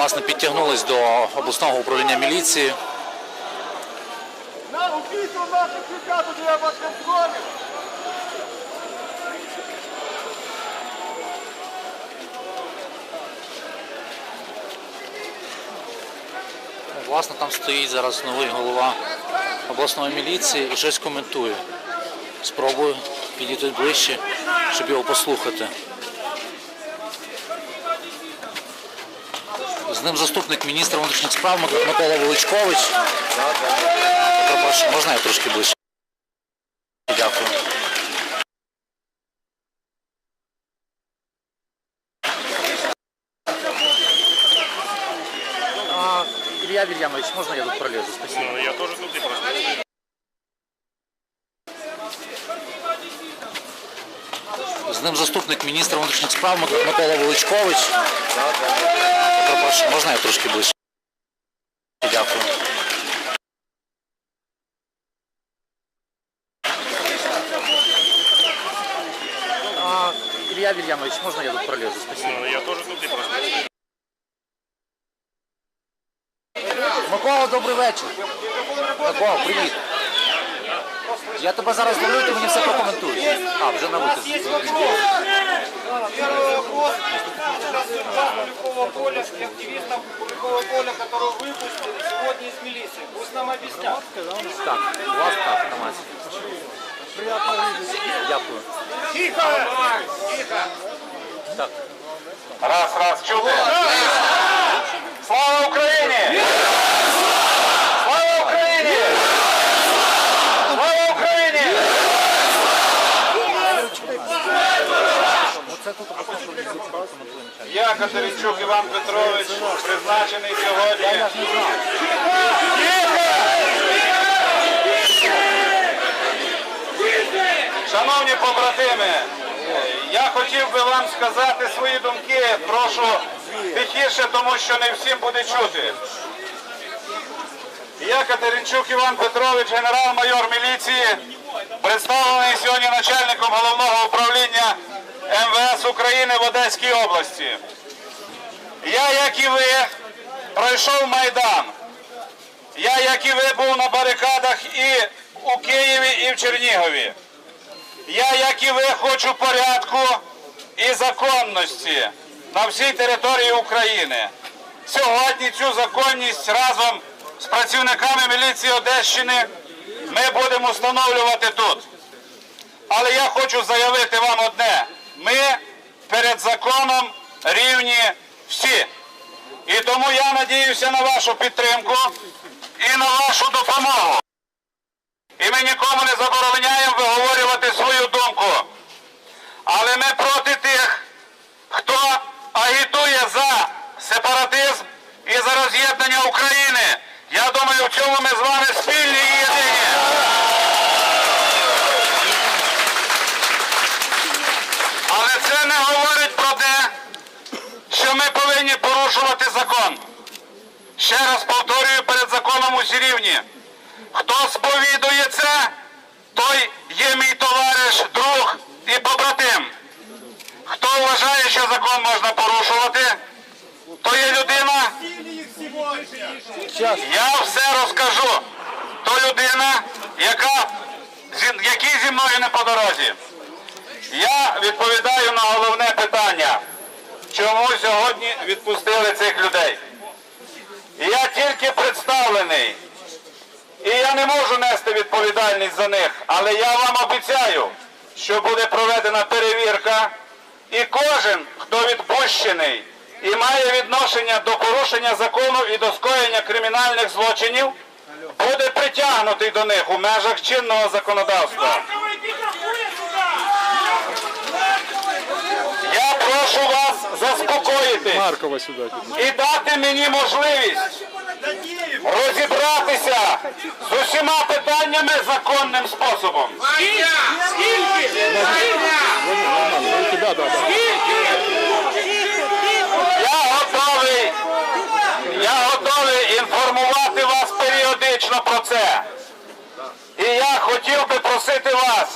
Власне підтягнулись до обласного управління міліції. На убийство наших ребят у тебя под контролем. Власне, там стоїть зараз новий голова обласної міліції і щось коментує. Спробую підійти ближче, щоб його послухати. З ним заступник міністра внутрішніх справ Микола Величкович. Я Перепрошую, можна я трошки ближче? Дякую. А, Илья Вильямович, можно я тут пролезу? Спасибо. Я тоже тут и просто. З ним заступник міністра внутрішніх справ Микола Величкович. Можна я трошки ближче? Дякую. А, Илья Вильямович, можно я тут пролезу? Спасибо. Я тоже тут и просто. Микола, добрий вечір. Микола, привіт. Я тебе зараз ловлю, ти мені все прокоментуєш. А, вже на виході. Первый вопрос. Куликового поля и активистов Куликового поля, которые выпустили сегодня из милиции. Пусть нам объяснят. Так, у вас так, громадське. Дякую. Тихо! Тихо! Так. Раз, раз, чути. Слава Україні! Я Катеринчук Іван Петрович, призначений сьогодні. Шановні побратими, я хотів би вам сказати свої думки. Прошу тихіше, тому що не всім буде чути. Я Катеринчук Іван Петрович, генерал-майор міліції, представлений сьогодні начальником головного управління МВС України в Одеській області. Я, як і ви, пройшов Майдан. Я, як і ви, був на барикадах і у Києві, і в Чернігові. Я, як і ви, хочу порядку і законності на всій території України. Сьогодні цю законність разом з працівниками міліції Одещини ми будемо встановлювати тут. Але я хочу заявити вам одне: ми перед законом рівні всі. І тому я надіюся на вашу підтримку і на вашу допомогу. І ми нікому не забороняємо виговорювати свою думку. Але ми проти тих, хто агітує за сепаратизм і за роз'єднання України. Я думаю, в цьому ми з вами спільні і єдині. Але це не говорить про те, що ми повинні порушувати закон. Ще раз повторюю, перед законом усі рівні. Хто сповідує це, той є мій товариш, друг і побратим. Хто вважає, що закон можна порушувати, то є людина. Я все розкажу. То людина, яка, зі- зі мною не по дорозі. Я відповідаю на головне питання, чому сьогодні відпустили цих людей. Я тільки представлений. І я не можу нести відповідальність за них, але я вам обіцяю, що буде проведена перевірка, і кожен, хто відпущений і має відношення до порушення закону і до скоєння кримінальних злочинів, буде притягнутий до них у межах чинного законодавства. Я прошу вас заспокоїти і дати мені можливість розібратися з усіма питаннями законним способом. Да, да. Я готовий, я готовий інформувати вас періодично про це. І я хотів би просити вас,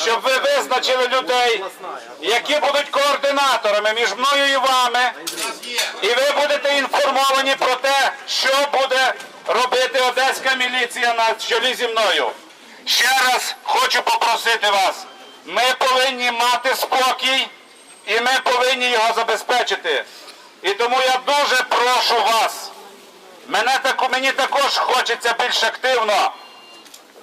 щоб ви визначили людей, які будуть координаторами між мною і вами. І ви будете інформовані про те, що буде робити одеська міліція на чолі зі мною. Ще раз хочу попросити вас, ми повинні мати спокій і ми повинні його забезпечити. І тому я дуже прошу вас, мене таку, мені також хочеться більш активно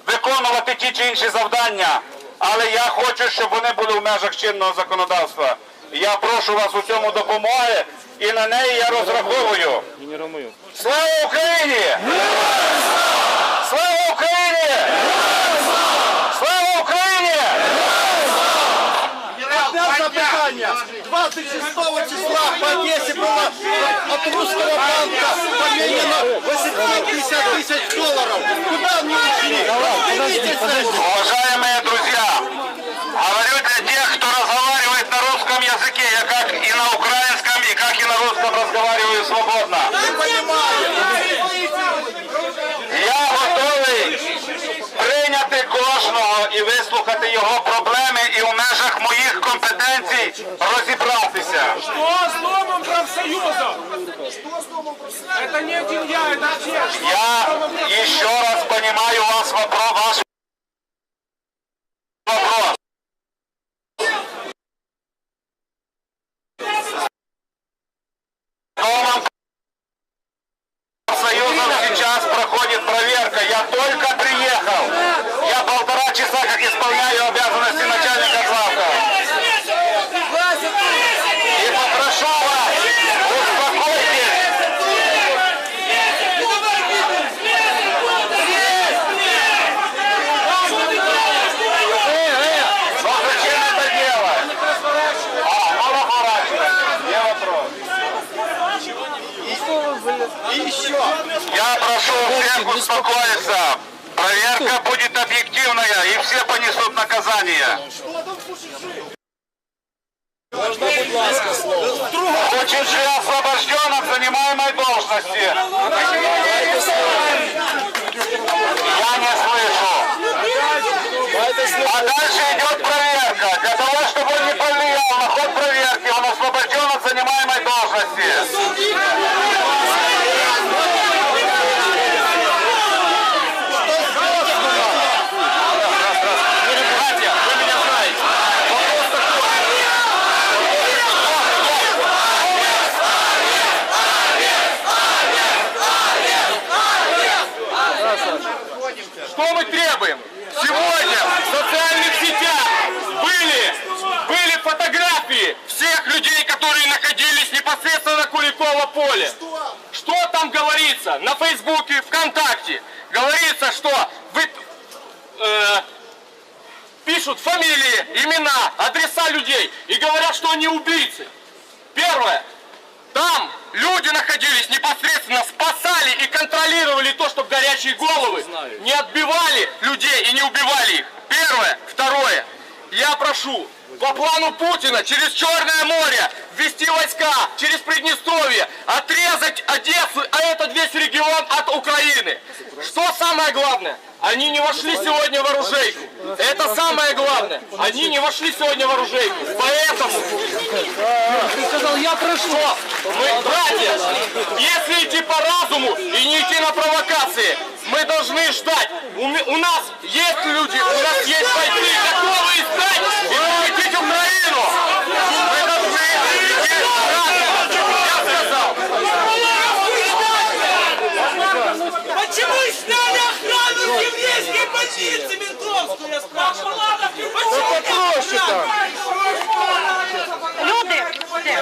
виконувати ті чи інші завдання, але я хочу, щоб вони були в межах чинного законодавства. Я прошу вас у цьому допомоги і на неї я розраховую. Слава Україні! Слава Україні! Слава Україні! Одне запитання. 26 числа по Одесі було от русского банка поміняно 850 тисяч доларів. Куди вони ушли? Подождите, подождите. Уважаемые друзья, говорю для тех, кто разговаривает на русском языке, я как и на украинском, и как и на русском свободно. Я готовий прийняти кожного і вислухати його проблеми і в межах моїх компетенцій розібратися. Что с Домом профсоюзов? Это не один я, это все. Я еще раз понимаю вас вопрос, ваш вопрос. Домом Союзом сейчас проходит проверка. Я вопрос? Я прошу всех успокоиться. Проверка будет объективная, и все понесут наказание. Очень же освобожден от занимаемой должности. Я не слышу. А дальше идет проверка. Для того, чтобы он не повлиял на ход проверки, он освобожден от занимаемой должности. Братья, вы меня знаете. Вопрос такой. Что мы требуем? Сегодня в социальных сетях были, были фотографии всех людей, которые находились непосредственно на Куликово поле. Что там говорится на Фейсбуке, ВКонтакте? Говорится, что вы э, пишут фамилии, имена, адреса людей и говорят, что они убийцы. Первое. Там люди находились непосредственно, спасали и контролировали то, чтобы горячие головы не отбивали людей и не убивали их. Первое. Второе. Я прошу по плану Путина через Черное море ввести войска через Приднестровье, отрезать Одессу, а этот весь регион от Украины. Что самое главное? Они не вошли сегодня в оружейку. Это самое главное. Они не вошли сегодня в оружейку. Поэтому ты сказал, я прошу. Мы, братья, если идти по разуму и не идти на провокации, мы должны ждать. У, нас есть люди, у нас есть бойцы, готовые стать и защитить Украину. Мы должны разумом. Я сказал. Почему сняли охрану с еврейской больницы ментовскую? Я спрашивал. Почему проще так? Люди, коли,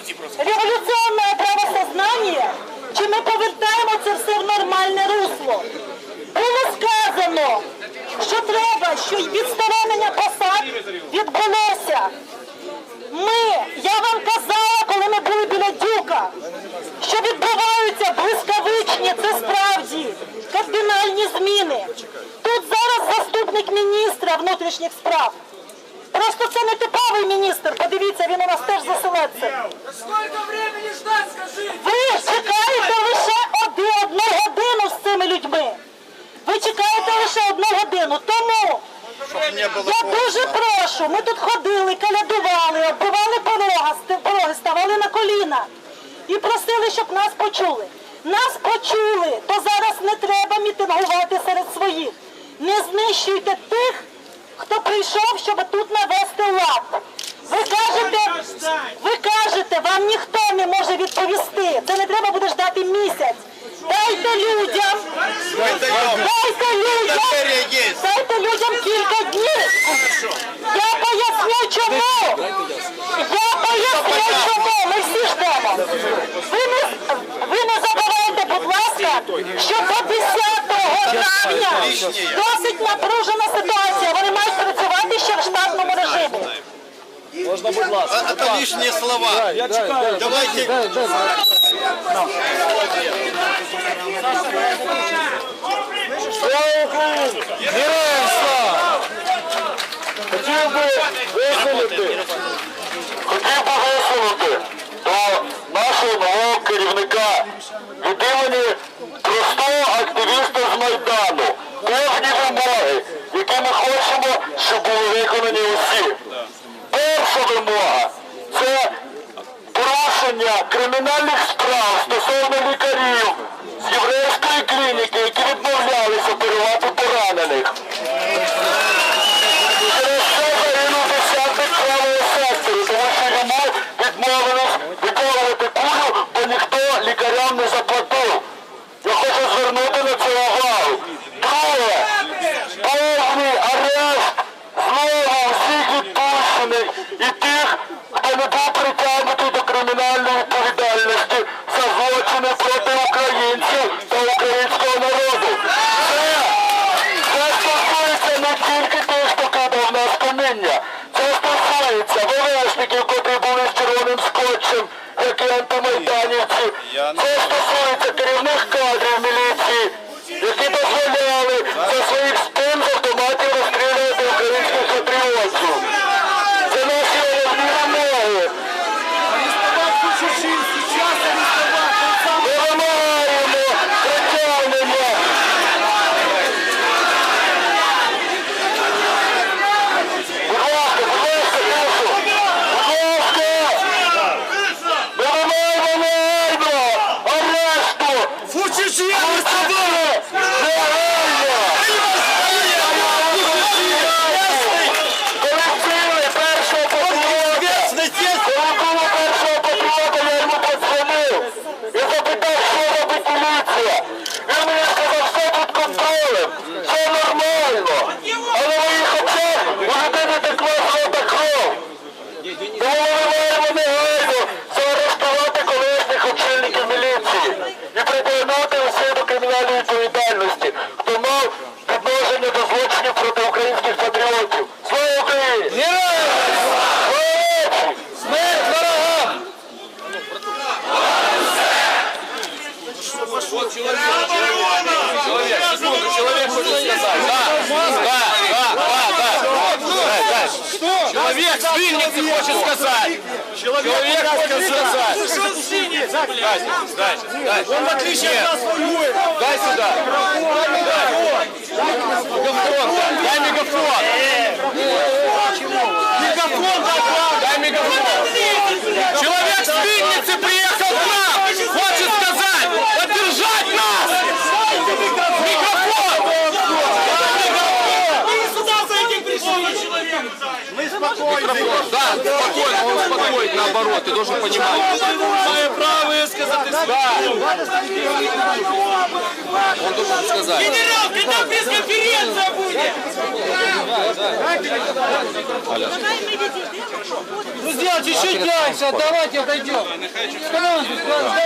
буде революційне правосознання, чи ми повертаємо це все в нормальне русло. Було сказано, що треба, що відсторонення посад відбулося. Ми, я вам казала, коли ми були біля дюка, що відбуваються блискавичні, це справді кардинальні зміни. Тут зараз заступник міністра внутрішніх справ. Прошу, ми тут ходили, калядували, оббивали порога, пороги, ставали на коліна і просили, щоб нас почули. Нас почули, то зараз не треба мітингувати серед своїх. Не знищуйте тих, хто прийшов, щоб тут навести лад. Ви кажете, ви кажете, вам ніхто не може відповісти. Це не треба буде ждати місяць. Дайте людям, дайте людям, дайте людям кілька днів. Я поясню чому. Я поясню чому. Ми всі ждемо. Ви не, ви не забувайте, будь ласка, що до 10 травня досить напружена ситуація. Вони мають працювати ще в штатному режимі. Можна, будь ласка. Это лишние слова. Я чекаю. Давайте. Слава Україні! Хотів би висловити, хотів би висловити до нашого нового керівника від імені простого активіста з Майдану певні вимоги, які ми хочемо, щоб були виконані усі. Перша вимога це порушення кримінальних справ стосовно лікарів з єврейської клініки, які відмовлялися оперувати поранених. Це стосується керівних хочет сказать. Человек хочет сказать. Он в отличие от нас воюет. Дай сюда. Мегафон дай. Мегафон. Мегафон. Дай мегафон. Человек с Винницы приехал к нам. Хочет сказать. Поддержать нас. Мегафон. Человек! Да, спокойно, он успокоит наоборот, ты должен понимать. Мое право высказать Он должен сказать. Генерал, когда пресс-конференция будет? Друзья, чуть-чуть дальше, давайте отойдем.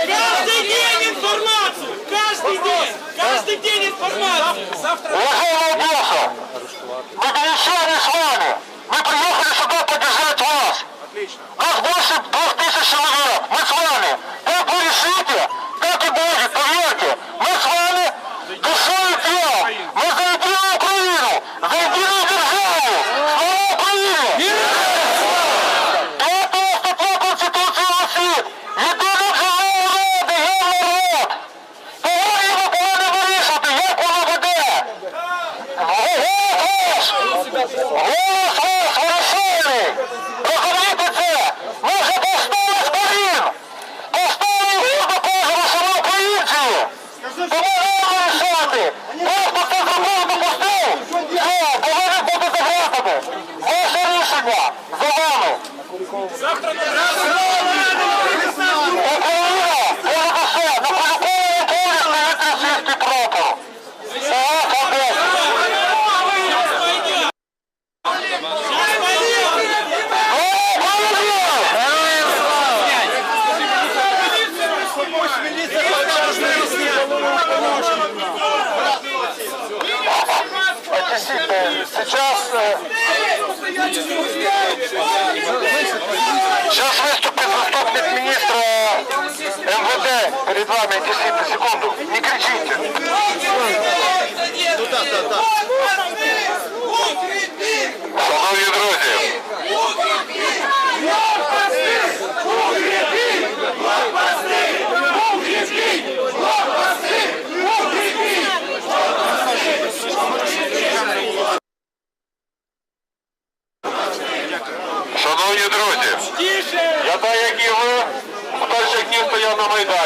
Каждый день информацию! Каждый день! Каждый день информацию! Уважаемая босса, мы донесены с вами. Мы приехали сюда поддержать вас. Нас больше двух тысяч человек. Мы с вами. Как вы решите, Гратами! Ваше рішення за вами! Україна! Сейчас, э, сейчас выступит заступник министра МВД перед вами. Одесситы, секунду. Не кричите.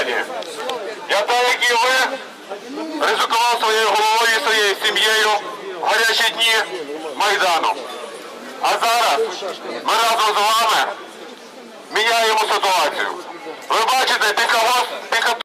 владі. Я так, як і ви, ризикував своєю головою, і своєю сім'єю в гарячі дні Майдану. А зараз ми разом з вами міняємо ситуацію. Ви бачите, ти вас ти.